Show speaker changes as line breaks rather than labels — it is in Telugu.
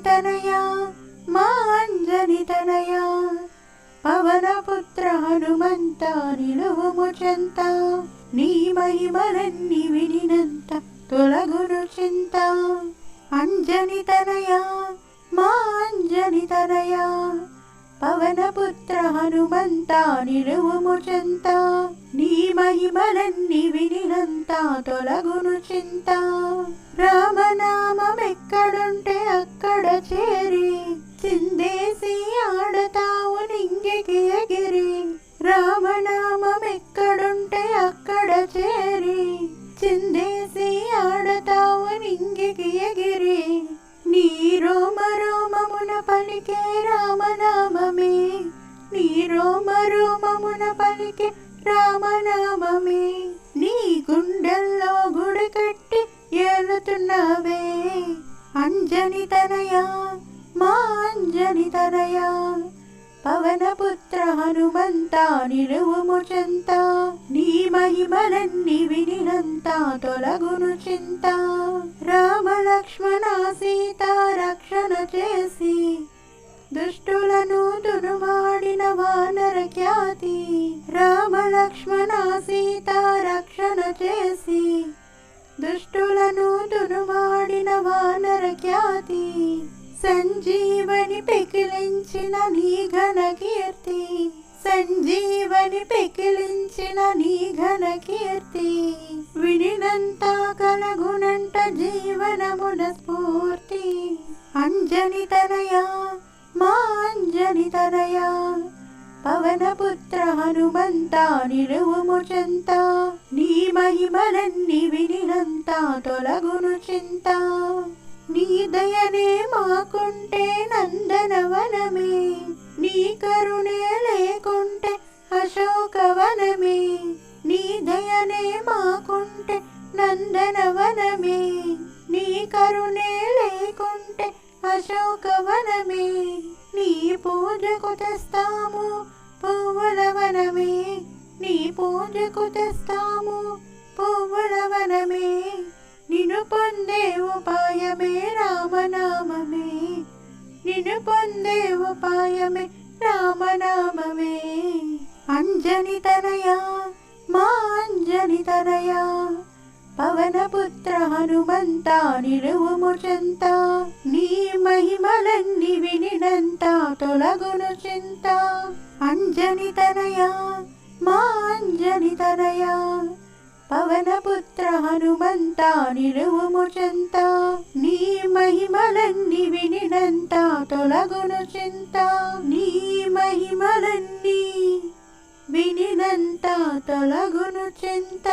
తనయా మా అంజని తనయా. పవనపుత్ర హనుమంత నిలువుము చెంత నీ మహిమలన్ని వినినంత తొలగును చింత. అంజని తనయా మా అంజని తనయా. పవనపుత్ర హనుమంత నిలువుము చెంత నీ మహిమలన్ని వినినంత తొలగును చింత. రా చేరి చిందేసి ఆడతావు నింగికి ఎగిరి రామనామమెక్కడుంటే అక్కడ చేరి చిందేసి ఆడతావు నింగికి ఎగిరి నీ రోమ రోమమున పలికే రామనామమే నీ రోమ రోమమున పలికే రామనామమే. నీ గుండెల్లో గుడి కట్టి ఏలుతున్నావే అంజని తనయా పవనపుత్ర హనుమంత నిలువుము చెంత నీ మహిమలన్నీ వినినంత తొలగును చింత రామ లక్ష్మణ సీత రక్షణ చేసి దుష్టులను దునుమాడిన వానర ఖ్యాతి రామ లక్ష్మణ సీత రక్షణ చేసి దుష్టులను ఘన కీర్తి సంజీవని పెకిలించిన నీ ఘన కీర్తి వినినంత కలగునంట జీవనమున స్ఫూర్తి. అంజని తనయా మా అంజని తనయా పవనపుత్ర హనుమంత నిలువుము చెంత నీ మహిమలన్నీ వినినంత తొలగును చింత. నీ దయనే మాకుంటే నందనవనమే నీ కరుణే లేకుంటే అశోకవనమే నీ దయనే మాకుంటే నందనవనమే నీ కరుణే లేకుంటే అశోకవనమే నీ పూజకు తెస్తాము పువ్వుల వనమే నీ పూజకు తెస్తాము పువ్వుల వనమే నిన్ను పొందే ఉపాయమే నిన్ను పొందే ఉపాయమే రామనామమే. అంజని తనయా మా అంజని తనయా. పవనపుత్ర హనుమంత నిలువుము చెంత నీ మహిమలన్నీ వినినంత తొలగును చింత. అంజని తనయా మా అంజని తనయా. పవనపుత్ర హనుమంత నిలువుముచంత నీ మహిమలన్నీ వినినంత తొలగును చింత నీ మహిమలన్నీ వినినంత తొలగును చింత.